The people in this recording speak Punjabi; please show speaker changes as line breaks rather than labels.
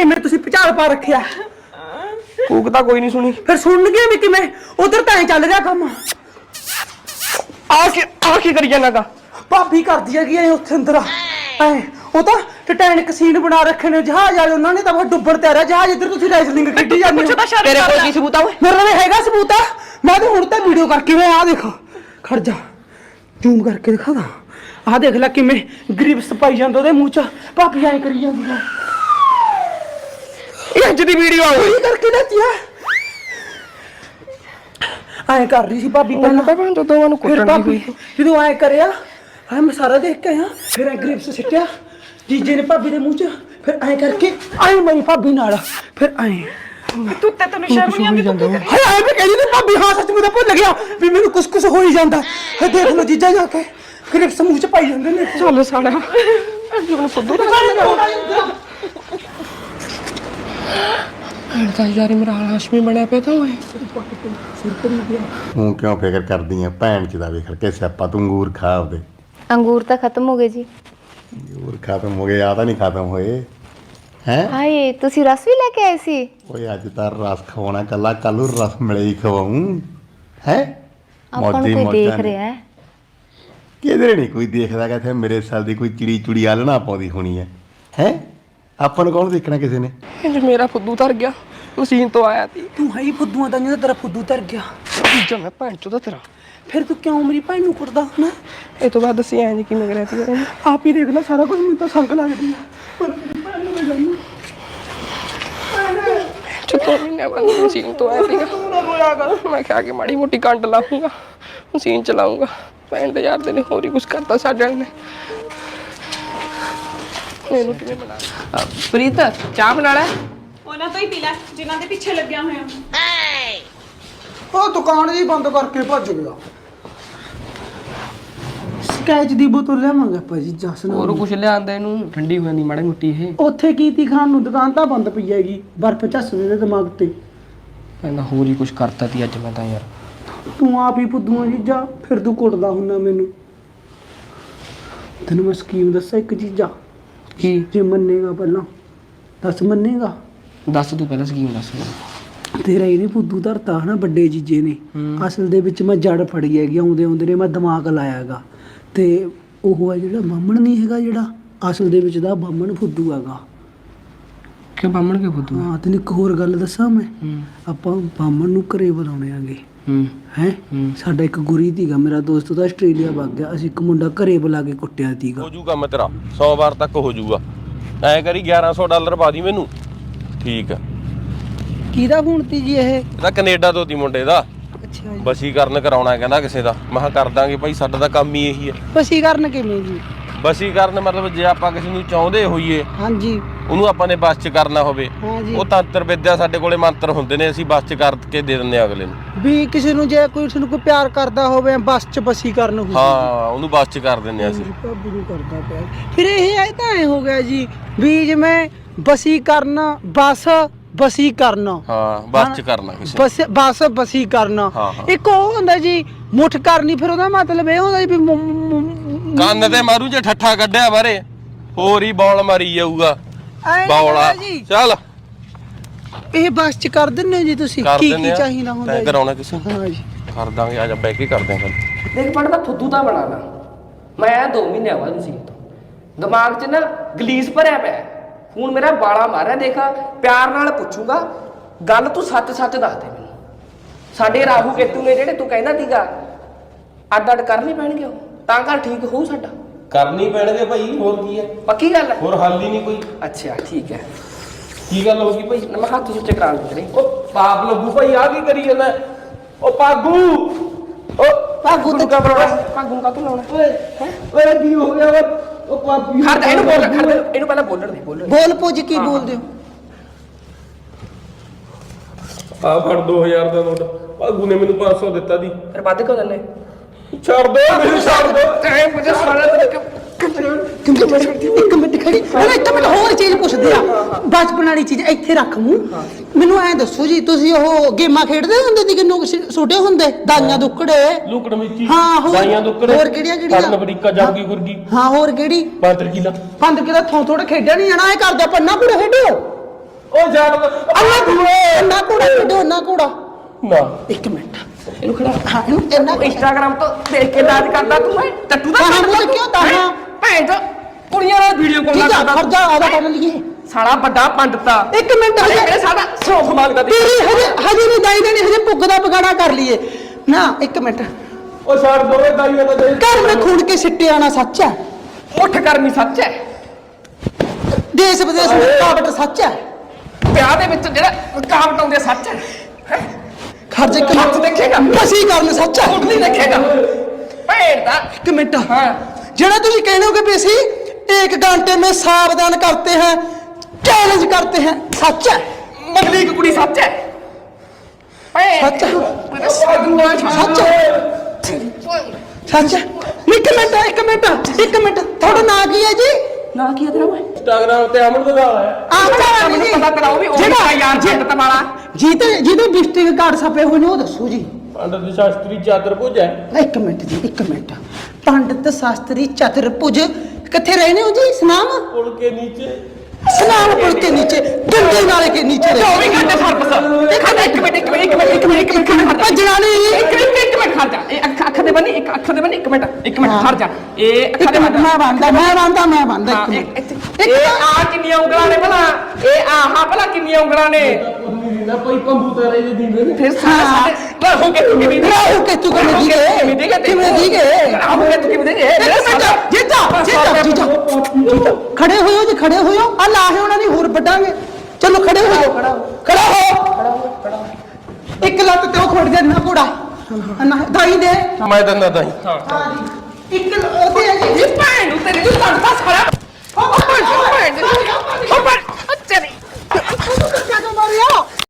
ਕਿਵੇਂ ਤੁਸੀਂ ਭਚਾਲ ਪਾ ਰੱਖਿਆ।
ਕੂਕ ਤਾਂ ਕੋਈ ਨਹੀਂ ਸੁਣੀ।
ਫਿਰ ਸੁਣਨਗੇ ਵੀ ਕਿਵੇਂ ਉਧਰ ਤਾਂ ਐ ਚੱਲ ਰਿਹਾ ਕੰਮ।
ਆ ਕੀ ਆ ਕੀ ਕਰੀ ਜਾਣਾਗਾ
ਭਾਬੀ ਕਰਦੀ ਹੈਗੀ ਐ ਉੱਥੇ ਅੰਦਰ। ਐ ਉਹ ਤਾਂ ਟਟੈਨਿਕ ਸੀਨ ਬਣਾ ਰੱਖੇ ਨੇ ਜਹਾਜ਼ ਵਾਲੇ ਉਹਨਾਂ ਨੇ ਤਾਂ ਬਸ ਡੁੱਬਣ ਤੇ ਆ ਰਿਹਾ ਜਹਾਜ਼ ਇੱਧਰ ਤੁਸੀਂ ਰੈਸਲਿੰਗ ਖੇਡੀ ਜਾਂਦੇ ਹੋ।
ਤੇਰੇ ਕੋਲ ਕੀ ਸਬੂਤ ਆ ਓਏ?
ਮੇਰੇ ਨਾਲ ਹੈਗਾ ਸਬੂਤ। ਆ ਮੈਂ ਤਾਂ ਹੁਣ ਤਾਂ ਵੀਡੀਓ ਕਰਕੇ ਮੈਂ ਆ ਦੇਖੋ। ਖੜ ਜਾ। ਜ਼ੂਮ ਕਰਕੇ ਦਿਖਾ ਦਾਂ। ਆਹ ਦੇਖ ਲੈ ਕਿਵੇਂ ਗ੍ਰਿਪਸ ਪਾਈ ਜਾਂਦਾ ਉਹਦੇ ਮੂੰਹ 'ਚ। ਭਾਬੀ ਐ ਕਰੀ ਜਾਂਦੀ ਆ।
ਇਹ ਅੱਜ ਦੀ ਵੀਡੀਓ ਆ। ਓਏ
ਕੀ ਕਰਕੇ ਲੈਤੀ ਆ ਐ ਕਰ ਰਹੀ ਸੀ ਭਾਬੀ ਪਹਿਲਾਂ।
ਤਾਂ ਭਾਂ ਜਦੋਂ ਉਹਨੂੰ
ਫਿਰ
ਕੁੱਟਣ ਦੀ
ਭਾਬੀ
ਹੋਈ।
ਜਦੋਂ ਐ ਕਰਿਆ ਐ ਮੈਂ ਸਾਰਾ ਦੇਖ ਕੇ ਆਇਆ ਫਿਰ ਐ ਗ੍ਰਿਪਸ ਸਿੱਟਿਆ ਜੀਜੇ ਨੇ ਭਾਬੀ ਦੇ ਮੂੰਹ 'ਚ ਫਿਰ ਐ ਕਰਕੇ ਐ ਮੇਰੀ ਭਾਬੀ ਨਾਲ। ਫਿਰ ਐ।
ਤੂੰ ਤੇ ਤੈਨੂੰ ਸ਼ਰਮ ਨਹੀਂ ਆਉਂਦੀ ਤੂੰ ਕੀ ਕਰੀ
ਹਾਏ ਹਾਏ ਮੈਂ ਕਹਿੰਦੀ ਤੇ ਭਾਬੀ ਹਾਂ ਸੱਚ ਮੈਂ ਤਾਂ ਭੁੱਲ ਗਿਆ ਵੀ ਮੈਨੂੰ ਕੁਛ ਕੁਛ ਹੋ ਹੀ ਜਾਂਦਾ। ਹੈ ਦੇਖ ਲਓ ਜੀਜਾ ਜਾ ਕੇ ਗ੍ਰਿਪਸ ਮੂੰਹ 'ਚ ਪਾਈ ਜਾਂਦੇ ਨੇ।
ਚੱਲ ਸਾਲਿਆ। ਮੈਨੂੰ ਫੁੱਦੂ ਤਾਂ ਯਾਰ ਮੇਰਾ ਹਾਲ ਹਾਸ਼ਮੀ ਬਣਿਆ ਪਿਆ ਤਾਂ ਓਏ।
ਤੂੰ ਕਿਉਂ ਫਿਕਰ ਕਰਦੀ ਆ ਭੈਣ ਚ ਦਾ ਵੇਖ ਕੇ ਸਿਆਪਾ ਤੂੰ ਅੰਗੂਰ ਖਾ ਆਪਦੇ।
ਅੰਗੂਰ ਤਾਂ ਖਤਮ ਹੋ ਗਏ ਜੀ।
ਅੰਗੂਰ ਖਤਮ ਹੋ ਗਏ ਆ ਤਾਂ ਨਹੀਂ ਖਤਮ ਹੋਏ। ਹੈ?
ਹਾਏ ਤੁਸੀਂ ਰਸ ਵੀ ਲੈ ਕੇ ਆਏ ਸੀ?
ਓਏ ਅੱਜ ਤਾਂ ਰਸ ਖਵਾਉਣਾ ਕੱਲਾ ਕੱਲ ਨੂੰ ਰਸ ਮਿਲੇ ਹੀ ਖਵਾਉਂ। ਹੈ?
ਆਪਾਂ ਨੂੰ ਕੋਈ ਦੇਖ ਰਿਹਾ ਹੈ।
ਕਿਧਰੇ ਨਹੀਂ ਕੋਈ ਦੇਖਦਾ ਕਿ ਇੱਥੇ ਮੇਰੇ ਸਾਲ ਦੀ ਕੋਈ ਚਿੜੀ ਚੁੜੀ ਆਲਣਾ ਪਾਉਂਦੀ ਹੋਣੀ ਹੈ ਹੈ? ਆਪਾਂ ਨੂੰ ਕੌਣ ਦੇਖਣਾ ਕਿਸੇ ਨੇ?
ਇੰਜ ਮੇਰਾ ਫੁੱਦੂ ਤਰ ਗਿਆ ਮਸ਼ੀਨ ਤੋਂ ਆਇਆ ਤੀ
ਤੂੰ ਹੈ ਹੀ ਫੁੱਦੂਆਂ ਦਾ ਜਿਹੜਾ ਤੇਰਾ ਫੁੱਦੂ ਤਰ ਗਿਆ।
ਜੀਜਾ ਮੈਂ ਭੈਣ ਚੋਦਾ ਤੇਰਾ।
ਫਿਰ ਤੂੰ ਕਿਉਂ ਮੇਰੀ ਭੈਣ ਨੂੰ ਕੁੱਟਦਾ ਹੁਣ
ਇਹ ਤੋਂ ਬਾਅਦ ਦੱਸੀ ਐਂ ਜੀ ਕਿਵੇਂ ਕਰਿਆ ਤੀ।
ਆਪ ਹੀ ਦੇਖ ਲੈ ਸਾਰਾ ਕੁਝ ਮੈਨੂੰ ਤਾਂ ਸੰਗ ਲੱਗਦੀ ਆ। ਪਰ ਮੇਰੀ ਭੈਣ ਨੂੰ ਮੈਂ ਜਾਣੂ।
ਚੁੱਤੋ ਮਹੀਨੇ ਬਾਅਦ ਮਸ਼ੀਨ ਤੋਂ ਆਇਆ ਸੀਗਾ। ਮੈਂ ਕਿਹਾ ਕਿ ਮਾੜੀ ਮੋਟੀ ਕੰਡ ਲਾਉਂਗਾ ਮਸ਼ੀਨ ਚਲਾਉਂਗਾ ਭੈਣ ਦੇ ਯਾਰ ਦੇ ਨੇ ਹੋਰ ਹੀ ਕੁਝ ਕਰਤਾ ਸਾਡੇ ਵਾਲੇ ਨੇ ਇਹਨੂੰ ਕਿਵੇਂ ਬਣਾ ਪ੍ਰੀਤ ਚਾਹ ਬਣਾ ਲੈ।
ਉਹਨਾਂ ਤੋਂ ਹੀ ਪੀ ਲੈ ਜਿਨ੍ਹਾਂ ਦੇ ਪਿੱਛੇ ਲੱਗਿਆ ਹੋਇਆ।
ਉਹ ਦੁਕਾਨ ਜੀ ਬੰਦ ਕਰਕੇ ਭੱਜ ਗਿਆ। ਸਕੈਚ ਦੀ ਬੋਤਲ ਲਿਆਵਾਂਗੇ ਭਾਜੀ ਜਸ
ਹੋਰ ਕੁਝ ਲਿਆਂਦਾ ਇਹਨੂੰ? ਠੰਡੀ ਹੋ ਜਾਂਦੀ ਮਾੜੀ ਮੋਟੀ ਇਹ।
ਉੱਥੇ ਕੀ ਤੀ ਖਾਣ ਨੂੰ? ਦੁਕਾਨ ਤਾਂ ਬੰਦ ਪਈ ਹੈਗੀ। ਬਰਫ਼ ਝੱਸਦੇ ਦੇ ਦਿਮਾਗ ਤੇ।
ਕਹਿੰਦਾ ਹੋਰ ਹੀ ਕੁਝ ਕਰਤਾ ਤੀ ਅੱਜ ਮੈਂ ਤਾਂ ਯਾਰ।
ਤੂੰ ਆਪ ਹੀ ਫੁੱਦੂਆਂ ਜੀਜਾ ਫਿਰ ਤੂੰ ਕੁੱਟਦਾ ਹੁੰਨਾ ਮੈਨੂੰ। ਤੈਨੂੰ ਮੈਂ ਸਕੀਮ ਦੱਸਾਂ ਇੱਕ ਚੀਜ਼ਾ।
ਕੀ
ਜੇ ਮੰਨੇਗਾ ਪਹਿਲਾਂ? ਦੱਸ ਮੰਨੇਗਾ?
ਦੱਸ ਤੂੰ ਪਹਿਲਾਂ ਸਕੀਮ ਦੱਸ।
ਤੇਰਾ ਇਹਨੇ ਫੁੱਦੂ ਧਰਤਾ ਹਨਾ ਵੱਡੇ ਜੀਜੇ ਨੇ।
ਹੂੰ।
ਅਸਲ ਦੇ ਵਿੱਚ ਮੈਂ ਜੜ ਫੜੀ ਹੈਗੀ ਆਉਂਦੇ ਆਉਂਦੇ ਨੇ ਮੈਂ ਦਿਮਾਗ ਲਾਇਆਗਾ ਤੇ ਉਹ ਹੈ ਜਿਹੜਾ ਬਾਹਮਣ ਨਹੀਂ ਹੈਗਾ ਜਿਹੜਾ ਅਸਲ ਦੇ ਵਿੱਚ ਦਾ ਬਾਹਮਣ ਫੁੱਦੂ ਹੈਗਾ।
ਕਿਉਂ ਬਾਹਮਣ ਕੇ ਫੁੱਦੂ
ਹਾਂ? ਤੈਨੂੰ ਇੱਕ ਹੋਰ ਗੱਲ ਦੱਸਾਂ ਮੈਂ?
ਹੂੰ।
ਆਪਾਂ ਬਾਹਮਣ ਨੂੰ ਘਰੇ ਬੁਲਾਉਣੇ ਆਂਗੇ।
ਹੂੰ।
ਹੈ। ਸਾਡਾ ਇੱਕ ਗੁਰੀ ਸੀਗਾ ਮੇਰਾ ਦੋਸਤ ਉਹਦਾ ਆਸਟ੍ਰੇਲੀਆ ਵਗ ਗਿਆ। ਅਸੀਂ ਇੱਕ ਮੁੰਡਾ ਘਰੇ ਬੁਲਾ ਕੇ ਕੁੱਟਿਆ ਸੀਗਾ
ਹੋ ਜੂਗਾ ਮੈਂ ਤੇਰਾ। 100 ਵਾਰ ਤੱਕ ਹੋ ਜੂਗਾ ਐ ਕਰੀ 1100 ਡਾਲਰ ਪਾ ਦੀ ਮੈਨੂੰ। ਠੀਕ ਆ।
ਕਿਹਦਾ ਫੋਨ ਤੀ ਜੀ ਇਹ?
ਇਹਦਾ ਕੈਨੇਡਾ ਤੋਂ ਤੀ ਮੁੰਡੇ ਦਾ।
ਅੱਛਾ ਜੀ।
ਬਸੀਕਰਨ ਕਰਾਉਣਾ ਕਹਿੰਦਾ ਕਿਸੇ ਦਾ। ਮੈਂ ਕਿਹਾ ਕਰ ਦਾਂਗੇ ਭਾਈ ਸਾਡਾ ਤਾਂ ਕੰਮ ਹੀ ਇਹੀ ਹੈ
ਬਸੀ ਕਰਨ ਕਿਵੇਂ ਜੀ?
ਬਸੀਕਰਨ ਮਤਲਬ ਜੇ ਆਪਾਂ ਕਿਸੇ ਨੂੰ ਚਾਹੁੰਦੇ ਹੋਈਏ
ਹਾਂਜੀ।
ਉਹਨੂੰ ਆਪਾਂ ਨੇ ਬਸ ਚ ਕਰਨਾ ਹੋਵੇ
ਹਾਂ ਜੀ
ਉਹ ਤੰਤਰ ਵਿਦਿਆ ਸਾਡੇ ਕੋਲੇ ਮੰਤਰ ਹੁੰਦੇ ਨੇ ਅਸੀਂ ਬਸ ਚ ਕਰਕੇ ਦੇ ਦਿੰਦੇ ਆ ਅਗਲੇ ਨੂੰ।
ਵੀ ਕਿਸੇ ਨੂੰ ਜੇ ਕੋਈ ਤੁਹਾਨੂੰ ਕੋਈ ਪਿਆਰ ਕਰਦਾ ਹੋਵੇ ਬੱਸ 'ਚ ਬਸੀ ਕਰਨ ਹੋਵੇ।
ਹਾਂ ਉਹਨੂੰ ਬਸ ਚ ਕਰ ਦਿੰਦੇ ਆ ਅਸੀਂ।
ਭਾਬੀ ਨੂੰ ਕਰਦਾ ਪਿਆ ਫਿਰ ਇਹ ਐ ਤਾਂ ਐ ਹੋ ਗਿਆ ਜੀ ਵੀ ਜਿਵੇਂ ਬਸੀ ਕਰਨ ਬਸ ਬਸੀ ਕਰਨਾ।
ਹਾਂ ਬਸ ਚ ਕਰਨਾ ਕਿਸੇ ਨੂੰ।
ਬਸ ਬਸ ਬਸੀ ਕਰਨਾ। ਇੱਕ ਉਹ ਹੁੰਦਾ ਜੀ ਮੁੱਠ ਕਰਨੀ ਫਿਰ ਉਹਦਾ ਮਤਲਬ ਇਹ ਹੁੰਦਾ ਜੀ ਵੀ
ਕੰਨ ਤੇ ਮਾਰੂ ਜੇ ਠੱਠਾ ਕੱਢਿਆ ਬਾਰੇ। ਹੋਰ ਹੀ ਬੌਲ ਮਾਰੀ ਜਾਊਗਾ।
ਐਂ ਨੀ
ਬੌਲਾ।
ਹੁੰਦਾ ਜੀ।
ਚੱਲ।
ਇਹ ਬਸ ਚ ਕਰ ਹੋ ਜੀ ਤੁਸੀਂ।
ਕਰ
ਕੀ
ਦਿੰਦੇ
ਕੀ
ਆ।
ਚਾਹੀਦਾ ਹੁੰਦਾ
ਤੈਂ
ਜੀ?
ਕਰਾਉਣਾ ਕਿਸੇ ਨੂੰ?
ਹਾਂ ਜੀ।
ਕਰ ਦਾਂਗੇ ਆ ਜਾ ਬੈ ਕੇ ਕਰਦੇ ਆਂ ਗੱਲ।
ਦੇਖ ਪੜਦਾ ਫੁੱਦੂ ਤਾਂ ਬਣਾਣਾ ਮੈਂ ਆਇਆ 2 ਮਹੀਨੇ ਬਾਅਦ ਮਸ਼ੀਨ ਤੋਂ। ਦਿਮਾਗ 'ਚ ਨਾ ਗਲੀਸ ਭਰਿਆ ਪਿਆ ਹੈ। ਹੁਣ ਮੇਰਾ ਬਾਲਾ ਮਾਰਿਆ ਦੇਖ ਪਿਆਰ ਨਾਲ ਪੁੱਛੂਗਾ। ਗੱਲ ਤੂੰ ਸੱਚ ਸੱਚ ਦੱਸ ਦੇ ਮੈਨੂੰ। ਸਾਡੇ ਰਾਹੂ ਕੇਤੂ ਨੇ ਜਿਹੜੇ ਤੂੰ ਕਹਿੰਦਾ ਸੀਗਾ ਅੱਡ ਅੱਡ ਕਰਨੀ ਪੈਣਗੇ ਉਹ। ਤਾਂ ਗੱਲ ਠੀਕ ਹੋਊ ਸਾਡਾ?
ਕਰਨੀ ਪੈਣਗੇ ਭਾਈ ਹੋਰ ਕੀ ਹੈ
ਪੱਕੀ ਗੱਲ ਹੈ
ਹੋਰ ਹੱਲ ਹੀ ਨਹੀਂ ਕੋਈ।
ਅੱਛਾ ਠੀਕ ਹੈ
ਕੀ ਗੱਲ ਹੋ ਗਈ ਭਾਈ?
ਨਾ ਮੈਂ ਹੱਥ ਸੁੱਚੇ ਕਰਾ ਲੂ ਤੇਰੇ।
ਉਹ ਪਾਪ ਲੱਗੂ ਭਾਈ ਆ ਕੀ ਕਰੀ ਜਾਂਦਾ? ਉਹ ਪਾਗੂ! ਉਹ
ਭਾਗੂ ਤੇ
ਭਾਗੂ ਨੂੰ ਕਾਹਤੋਂ ਲਾਉਣਾ?
ਓਏ ਓਏ ਕੀ ਹੋ ਗਿਆ? ਓਏ ਉਹ ਪਾਪੀ
ਖੜ ਇਹਨੂੰ ਬੋਲ ਖੜ ਜਾ, ਇਹਨੂੰ ਪਹਿਲਾਂ ਬੋਲਣ ਦੇ ਬੋਲਣ ਦੇ।
ਬੋਲ ਪੁੱਜ ਕੀ ਬੋਲਦੇ ਹੋ?
ਆ ਫੜ 2000 ਦਾ ਨੋਟ। ਪਾਗੂ ਨੇ ਮੈਨੂੰ 500 ਦਿੱਤਾ ਦੀ।
ਫਿਰ ਵੱਧ ਕਿਉਂ ਦਿੰਦੇ?
ਛੱਡ ਦੋ ਮੈਨੂੰ ਛੱਡ ਦੋ।
ਐ ਮੁਝੇ ਸਾਰਾ ਤੇਰੇ
ਇੱਕ ਮਿੰਟ ਖੜੀ। ਅਰੇ ਇੱਕ ਮਿੰਟ ਹੋਰ ਚੀਜ਼ ਪੁੱਛਦੇ ਆ। ਬਚਪਨ ਵਾਲੀ ਚੀਜ਼ ਇੱਥੇ ਰੱਖ ਮੂੰਹ। ਮੈਨੂੰ ਐਂ ਦੱਸੋ ਜੀ ਤੁਸੀਂ ਉਹ ਗੇਮਾਂ ਖੇਡਦੇ ਹੁੰਦੇ ਸੀ ਕਿੰਨੂ ਛੋਟੇ ਹੁੰਦੇ? ਦਾਈਆਂ ਦੁੱਕੜੇ।
ਲੁਕੜ ਮਿੱਚੀ
ਹਾਂ, ਹੋਰ-
ਦਾਈਆਂ ਦੁੱਕੜ।
ਹੋਰ ਕਿਹੜੀਆਂ- ਕਿਹੜੀਆਂ?
ਕਰਨ ਅਮਰੀਕਾ ਜਾਊਗੀ ਗੁਰਗੀ।
ਹਾਂ ਹੋਰ ਕਿਹੜੀ?
ਪਾਤਰ ਕਿਲਾ।
ਪੰਦ ਕਿਦਾ ਥੋਂ ਥੋੜਾ ਖੇਡਿਆ ਨਹੀਂ ਜਾਣਾ ਇਹ ਕਰਦਾ ਪੰਨਾ ਪੂਰਾ ਖੇਡਿਓ।
ਉਹ ਛੱਡ
ਅੱਲਾ ਦੂਏ ਨਾ ਕੋੜਾ ਕੱਢੋ ਨਾ ਕੋੜਾ।
ਨਾ।
ਇੱਕ ਮਿੰਟ।
ਇਹਨੂੰ ਖੜਾ
ਹਾਂ ਇਹਨੂੰ ਇੰਨਾ
ਤੂੰ ਇੰਸਟਾਗ੍ਰਾਮ ਤੋਂ ਦੇਖ ਕੇ ਦਾਜ ਕਰਦਾ ਤੂੰ ਹੈ? ਟੱਟੂ ਦਾ ਕੰਮ
ਤੇ ਕਿਉਂ ਤਾਹਾਂ?
ਭੈਣ ਚੋ ਕੁੜੀਆਂ ਨਾਲ ਵੀਡੀਓ ਕਾਲ
ਠੀਕ ਆ
ਕਰਦਾ
ਖਰਜਾ ਆਦਾ ਕਰ ਲਈਏ
ਸਾਲਾ ਵੱਡਾ ਪੰਡਤਾ
ਇੱਕ ਮਿੰਟ
ਹਜੇ ਮੇਰੇ ਸਾਡਾ ਸੌਖ ਮੰਗਦਾ ਦੀ
ਤੇਰੀ ਹਜੇ ਹਜੇ ਨਹੀਂ ਦਾਈ ਦੇਣੀ ਹਜੇ ਪੁੱਗ ਦਾ ਪਗਾੜਾ ਕਰ ਲਈਏ। ਨਾ ਇੱਕ ਮਿੰਟ।
ਉਹ ਛੱਡ ਦੋਵੇਂ ਦਾਈਆਂ ਦਾ ਦੇ
ਘਰ ਮੈਂ ਖੂਨ ਕੇ ਸਿੱਟੇ ਆਣਾ ਸੱਚ ਹੈ।
ਉੱਠ ਕਰਮੀ ਸੱਚ ਹੈ।
ਦੇਸ਼ ਵਿਦੇਸ਼ ਵਿੱਚ ਕਾਵਟ ਸੱਚ ਹੈ।
ਵਿਆਹ ਦੇ ਵਿੱਚ ਜਿਹੜਾ ਕਾਵਟ ਆਉਂਦੇ ਸੱਚ ਹੈ।
ਹਰ ਇੱਕ
ਹੱਥ ਦੇਖੇਗਾ।
ਬਸੀ ਕਰਨ ਸੱਚ ਹੈ।
ਨਹੀਂ ਦੇਖੇਗਾ। ਭੇੜ ਦਾ।
ਇੱਕ ਮਿੰਟ।
ਹਾਂ।
ਜਿਹੜਾ ਤੁਸੀਂ ਕਹਿੰਦੇ ਹੋ ਕਿ ਵੀ ਅਸੀਂ ਇੱਕ ਘੰਟੇ ਮੈਂ ਸਾਵਧਾਨ ਕਰਤੇ ਹੈ ਚੈਲੰਜ ਕਰਤੇ ਹੈ ਸੱਚ ਹੈ।
ਮਗਲੀ ਕੀ ਕੁੜੀ ਸੱਚ ਹੈ। ਭੇੜ
ਸੱਚ ਹੈ।
ਮੇਰਾ ਸਾਧੂ ਨਾ
ਸੱਚ ਹੈ। ਸੱਚ ਹੈ। ਇੱਕ ਮਿੰਟ ਇੱਕ ਮਿੰਟ ਇੱਕ ਮਿੰਟ। ਤੁਹਾਡਾ ਨਾਂ ਕੀ ਹੈ ਜੀ?
ਨਾ ਕੀ ਤੇਰਾ ਓਏ?
ਇੰਸਟਾਗ੍ਰਾਮ ਤੇ ਅਮਨ ਦਾ ਹੈ।
ਆਮਣਾ
ਮੈਨੂੰ ਪਤਾ ਉਹ ਵੀ ਉਹ
ਜਿਹੜਾ
ਯਾਰ ਜੱਟ ਵਾਲਾ।
ਜਿਹਦੇ ਜਿਹਦੇ ਵਿਜ਼ਿਟਿੰਗ ਕਾਰਡ ਛਪੇ ਹੋਏ ਨੇ ਉਹ ਦੱਸੋ ਜੀ।
ਪੰਡਤ ਸ਼ਾਸਤਰੀ ਚਾਦਰ ਭੁਜ ਹੈ।
ਇੱਕ ਮਿੰਟ ਜੀ ਇੱਕ ਮਿੰਟ। ਪੰਡਿਤ ਸ਼ਾਸਤਰੀ ਚਤੁਰਭੁਜ ਕਿੱਥੇ ਰਹਿੰਦੇ ਹੋ ਜੀ? ਸਨਾਮ?
ਪੁਲ ਕੇ ਨੀਚੇ।
ਸਨਾਮ ਪੁਲ ਕੇ ਨੀਚੇ ਡੰਡੇ ਨਾਲੇ ਕੇ ਨੀਚੇ ਰਹਿੰਦੇ
24 ਘੰਟੇ ਸਰਪਸ ਮਿੰਟ ਇੱਕ ਮਿੰਟ ਇੱਕ ਮਿੰਟ ਇੱਕ ਮਿੰਟ ਇੱਕ ਮਿੰਟ ਇੱਕ ਮਿੰਟ ਖੜ ਜਾ
ਭੱਜਣਾ ਨਹੀਂ
ਇੱਕ ਮਿੰਟ ਇੱਕ ਮਿੰਟ ਖੜ ਜਾ ਇਹ ਅੱਖ ਅੱਖ ਦੇ ਬੰਨੀ ਇੱਕ ਅੱਖ ਦੇ ਬੰਨੀ ਇੱਕ ਮਿੰਟ ਇੱਕ ਮਿੰਟ ਖੜ ਜਾ ਇਹ ਅੱਖਾਂ ਦੇ
ਮਿੰਟ ਮੈਂ ਬੰਦਾ ਮੈਂ ਬੰਦਾ ਮੈਂ ਬੰਦਾ
ਹਾਂ,
ਇੱਕ
ਇੱਕ-
ਮਿੰਟ
ਇਹ ਆ ਕਿੰਨੀਆਂ ਉਂਗਲਾਂ ਨੇ ਭਲਾ ਇਹ ਆਹਾਂ ਭਲਾ ਕਿੰਨੀਆਂ ਉਂਗਲਾਂ ਨੇ
ਨਾ ਕੋਈ ਪੰਬੂ ਤਾਰੇ ਦੇ ਦਿੰਦੇ ਨੇ
ਫਿਰ ਸਾਰੇ ਸਾਡੇ ਰਾਹੂ ਕੇ ਤੂੰ ਕਿਵੇਂ ਦੀ
ਰਾਹੂ ਕੇ ਤੂੰ ਕਿਵੇਂ ਖੜੇ ਹੋਇਓ ਆ ਲਾਹੇ ਉਹਨਾਂ ਦੀ ਹੋਰ ਵੱਡਾਂਗੇ ਚਲੋ ਖੜੇ ਹੋਇਓ। ਖੜਾ ਹੋ। ਖੜਾ ਹੋ। ਇੱਕ ਲੱਤ ਤੇ ਉਹ ਖੜ ਜਾ ਨਾ ਘੋੜਾ। ਨਾ ਦਾਈ ਦੇ।
ਮੈਂ ਦੰਦਾ ਦਾਈ।
ਹਾਂ ਜੀ। ਇੱਕ ਉਹਦੇ ਹੈ ਜੀ।
ਭੈਣ ਨੂੰ ਤੇਰੇ ਨੂੰ ਤੜਫਾ ਸਾਰਾ ਉਹ ਭੈਣ ਉਹ ਭੈਣ ਉਹ ਭੈਣ ਅੱਛਾ ਨਹੀਂ ਕਿਉਂ ਮਾਰਿਆ?